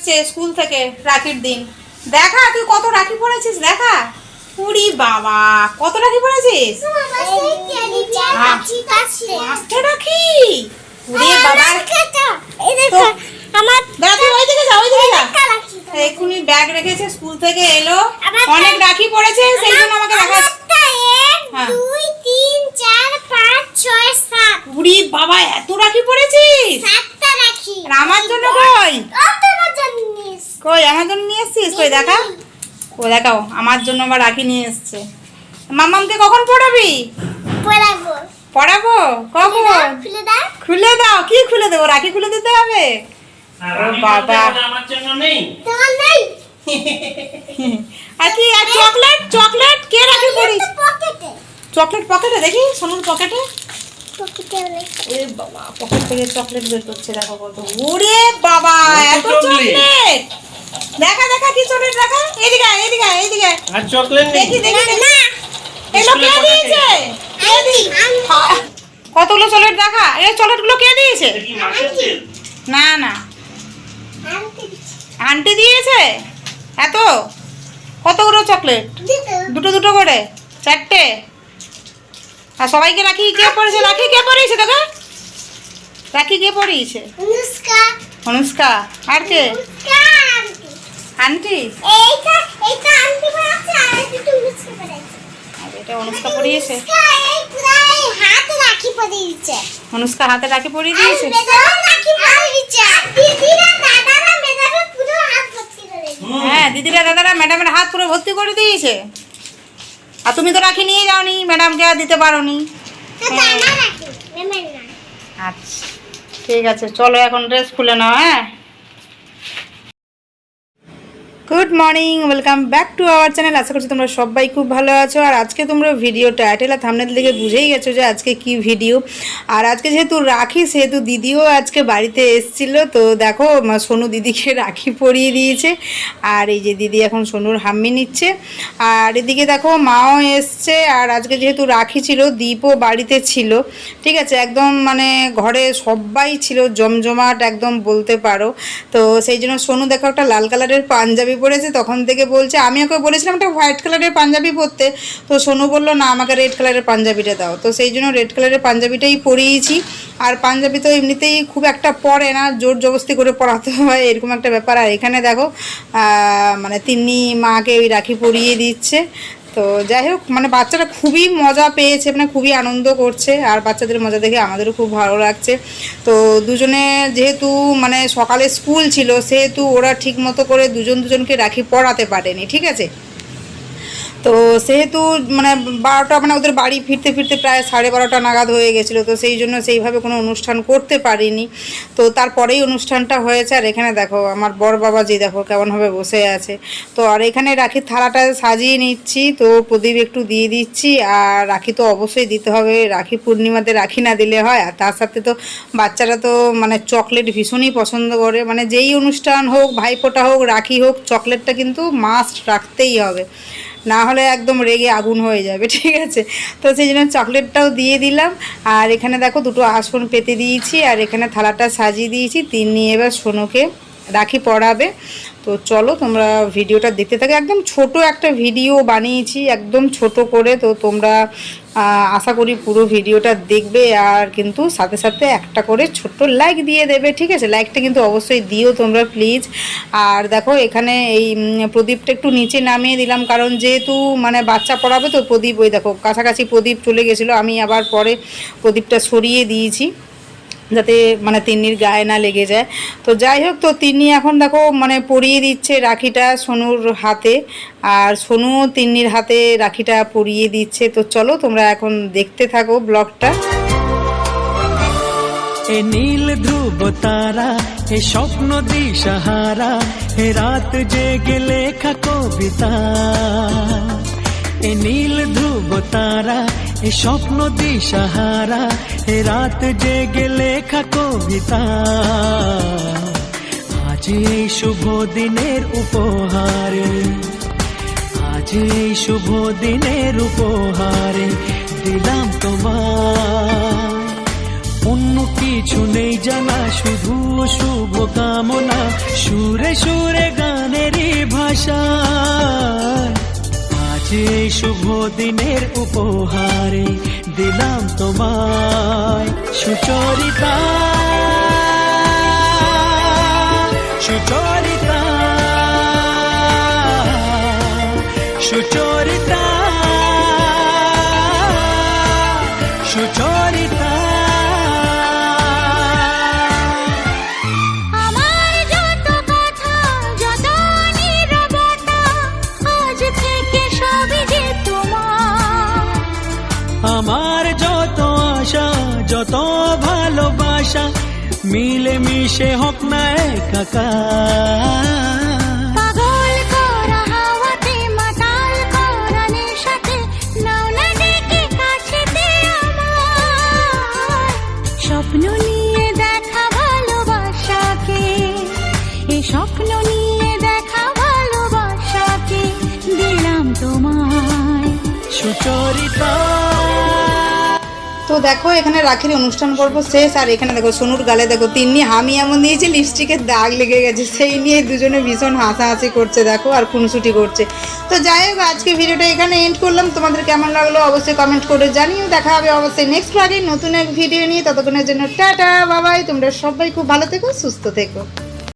এসছে স্কুল থেকে রাখির দিন। দেখা, তুই কত রাখি পড়েছিস, দেখা। পুরি বাবা, কত রাখি পড়েছিস? রাখি? আমার ওই দিকে ওই ব্যাগ রেখেছে, স্কুল থেকে এলো। অনেক রাখি পড়েছে এক হ্যাঁ। তিন চার বাবা, এত রাখি পড়েছিস সাতটা রাখি আর আমার জন্য কই কত মজা নিস কই আমার জন্য নিয়ে এসছিস কই দেখা? ও দেখাও আমার জন্য আবার রাখি নিয়ে এসছে। মামামকে কখন পড়াবি? পড়াবো। পড়াবো? কখন? খুলে দাও খুলে দাও। কি খুলে দেবো? রাখি খুলে দিতে হবে? আর ও বাবা। আমার জন্য নেই। তোমার নেই? আর কি আর চকলেট? চকলেট? কে রাখি পড়িস? চকলেট পকেটে দেখি সোনুর পকেটে পকেটে এ বাবা পকেট থেকে চকলেট বের করছে দেখো কত। ওরে বাবা এত চকলেট! দেখা দেখা কি চকলেট দেখা এদিকে এদিকে এদিকে আর চকলেট নেই। দেখি দেখি না এগুলো কে দিয়েছে। কতগুলো চকলেট দেখা এই চকলেটগুলো কে দিয়েছে? না না। আন্টি দিয়েছে? এত? কতগুলো চকলেট? দুটো। দুটো করে? চারটে? আর সবাইকে রাখি কে পড়েছে? রাখি কে পড়িয়েছে তোকে রাখি কে পড়িয়েছে? অনুষ্কা। অনুষ্কা। আর কে? অনুষ্কা। আন্টি। এইটা এইটা আন্টি বানাচ্ছে আর এটা তো অনুষ্কা বানাচ্ছে আর এটা অনুষ্কা পড়িয়েছে অনুষ্কা এই হাতে রাখি পরিয়েছে অনুষ্কা হাতে রাখি পরিয়ে দিয়েছে? রাখি পরিয়েছে দিদিরা দাদারা পুরো হাত ভর্তি করে হ্যাঁ দিদিরা দাদারা ম্যাডামের হাত পুরো ভর্তি করে দিয়েছে। আর তুমি তো রাখি নিয়ে যাওনি ম্যাডামকে আর দিতে পারোনি। না। আচ্ছা ঠিক আছে চলো এখন ড্রেস খুলে নাও হ্যাঁ? Good morning welcome back to our channel আশা করছি তোমরা সবাই খুব ভালো আছো। আর আজকে তোমরা ভিডিও টাইটেল আর থামনেল দেখে বুঝেই গেছো যে আজকে কি ভিডিও আর আজকে যেহেতু রাখি, সেহেতু দিদিও আজকে বাড়িতে এসছিল। তো দেখো সোনু দিদিকে রাখি পরিয়ে দিয়েছে। আর এই যে দিদি এখন সোনুর হাম্মি নিচ্ছে। আর এদিকে দেখো, মাও এসছে। আর আজকে যেহেতু রাখি ছিল, দীপও বাড়িতে ছিল। ঠিক আছে, একদম মানে ঘরে সবাই ছিল, জমজমাট একদম বলতে পারো। তো সেই জন্য সোনু দেখো একটা লাল কালারের পাঞ্জাবি পরেছে তখন থেকে বলছে, আমি ওকে বলেছিলাম একটা হোয়াইট কালারের পাঞ্জাবি পরতে। তো সোনু বলল, না, আমাকে রেড কালারের পাঞ্জাবিটা দাও। তো সেই জন্য রেড কালারের পাঞ্জাবিটাই পরিয়েছি। আর পাঞ্জাবি তো এমনিতেই খুব একটা পরে না, জোর জবস্তি করে পড়াতে হয়, এরকম একটা ব্যাপার। আর এখানে দেখো মানে তিনি মাকে ওই রাখি পরিয়ে দিচ্ছে। তো যাই হোক মানে বাচ্চারা খুবই মজা পেয়েছে মানে খুবই আনন্দ করছে, আর বাচ্চাদের মজা দেখে আমাদেরও খুব ভালো লাগছে। তো দুজনে যেহেতু মানে সকালে স্কুল ছিল, সেহেতু ওরা ঠিক মতো করে দুজন দুজনকে রাখি পড়াতে পারেনি, ঠিক আছে? তো সেহেতু মানে বারোটা মানে ওদের বাড়ি ফিরতে ফিরতে প্রায় সাড়ে বারোটা নাগাদ হয়ে গেছিল, তো সেই জন্য সেইভাবে কোনো অনুষ্ঠান করতে পারিনি। তো তারপরেই অনুষ্ঠানটা হয়েছে, আর এখানে দেখো আমার বর বাবা যে দেখো কেমনভাবে বসে আছে। তো আর এখানে রাখির থালাটা সাজিয়ে নিচ্ছি, তো প্রদীপ একটু দিয়ে দিচ্ছি, আর রাখি তো অবশ্যই দিতে হবে। রাখি পূর্ণিমাতে রাখি না দিলে হয়, আর তার সাথে তো বাচ্চারা তো মানে চকলেট ভীষণই পছন্দ করে। মানে যেই অনুষ্ঠান হোক, ভাইফোঁটা হোক, রাখি হোক, চকলেটটা কিন্তু মাস্ট রাখতেই হবে। না হলে একদম রেগে আগুন হয়ে যাবে, ঠিক আছে? তো সেই জন্য চকলেটটাও দিয়ে দিলাম। আর এখানে দেখো দুটো আসন পেতে দিয়েছি, আর এখানে থালাটা সাজিয়ে দিয়েছি। তিন নিয়ে এবার সোনুকে রাখি পড়াবে। তো চলো তোমরা ভিডিওটা দেখতে থাকো। একদম ছোট একটা ভিডিও বানিয়েছি, একদম ছোট করে। তো তোমরা আশা করি পুরো ভিডিওটা দেখবে আর কিন্তু সাথে সাথে একটা করে ছোট্ট লাইক দিয়ে দেবে, ঠিক আছে? লাইকটা কিন্তু অবশ্যই দিও তোমরা প্লিজ আর দেখো, এখানে এই প্রদীপটা একটু নিচে নামিয়ে দিলাম। কারণ যেহেতু মানে বাচ্চা পড়াবে তো প্রদীপ, ওই দেখো, কাছাকাছি প্রদীপ চলে গেছিল। আমি আবার পরে প্রদীপটা সরিয়ে দিয়েছি। যাতে মানে তিন্নির গায়ে না লেগে যায়। তো যাই হোক, তো তিন্নি এখন দেখো মানে পরিয়ে দিচ্ছে রাখিটা সোনুর হাতে। আর সোনু তিন্নির হাতে রাখিটা পরিয়ে দিচ্ছে। তো চলো তোমরা এখন দেখতে থাকো ব্লগটা। এ নীল ধ্রুব তারা, এ স্বপ্ন দিশাহারা, এ রাত জেগে লেখা কবিতা। এ নীল ধ্রুব তারা এ স্বপ্ন দিশাহারা, এ রাত জেগে লেখা কবিতা। আজ এই শুভ দিনের উপহারে, আজ এই শুভ দিনের উপহারে দিলাম তোমার অন্য কিছু নেই জানা, শুধু শুভ কামনা, সুরে সুরে আশায় আজ এই শুভ দিনের উপহারে দিলাম তোমায় সুচরিতা। সুচরিতা সুচরিতা। ভালোবাসা মিলে মিশে হোক না একাকার স্বপ্ন নিয়ে দেখা ভালোবাসাকে স্বপ্ন নিয়ে দেখা ভালোবাসাকে দিলাম তোমায়। সুচরিতা। তো দেখো, এখানে রাখির অনুষ্ঠান পর্ব শেষ, আর এখানে দেখো সোনুর গালে দেখো তিন্নি, হামি এমন দিয়েছে লিপস্টিকের দাগ লেগে গেছে, সেই নিয়ে দুজনে ভীষণ হাসাহাসি করছে দেখো, আর খুনসুটি করছে। তো যাই হোক, আজকে ভিডিওটা এখানে এন্ড করলাম। তোমাদের কেমন লাগল অবশ্যই কমেন্ট করে জানিও। দেখা হবে অবশ্যই নেক্সট আগে নতুন এক ভিডিও নিয়ে। ততক্ষণের জন্য টাটা বাবাই তোমরা সবাই খুব ভালো থেকো, সুস্থ থেকো।